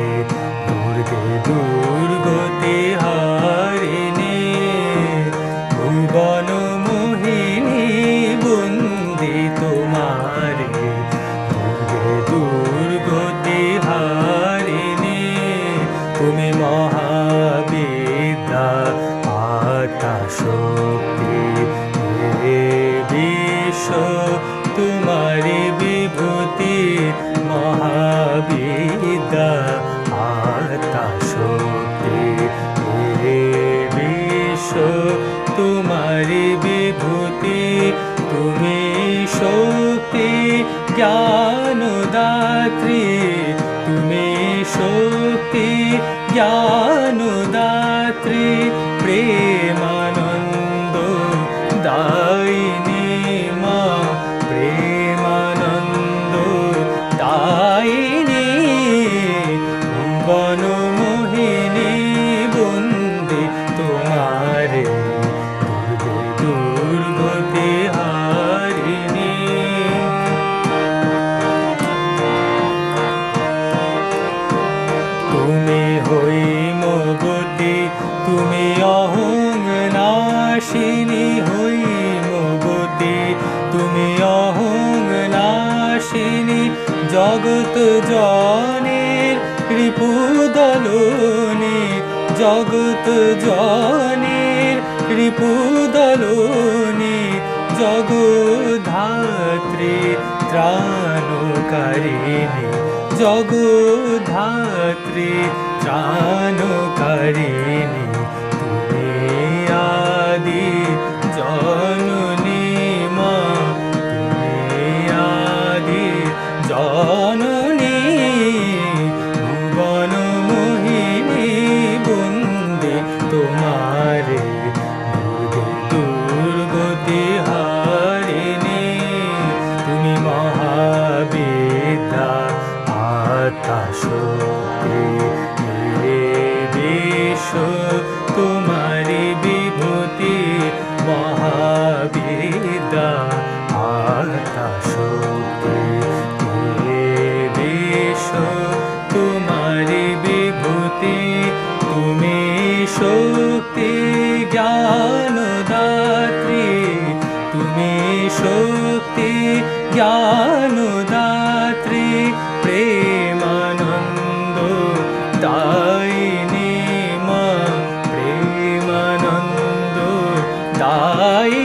day. আত্মা শক্তি এ বিশ্ব বিভূতি তুমি শক্তি জ্ঞানদাত্রী তুমি শক্তি জ্ঞানদাত্রী প্রেমানন্দ তুমি হই মগতি তুমি অহং নাশিনী হই মগতি তুমি অহং নাশিনী জগত জনের রিপুদলনে জগত জনের রিপুদলনে জগধাত্রী ত্রাণকারিণী। জগধাত্রী ত্রাণকারিণী শক্তি তোমারি বিভূতি মহাবিদ্যা। আত্মা শক্তি তোমারি বিভূতি, তুমি শক্তি, জ্ঞানদাত্রী। তুমি শক্তি, জ্ঞানদাত্রী প্রেমানন্দ ತಾಯಿ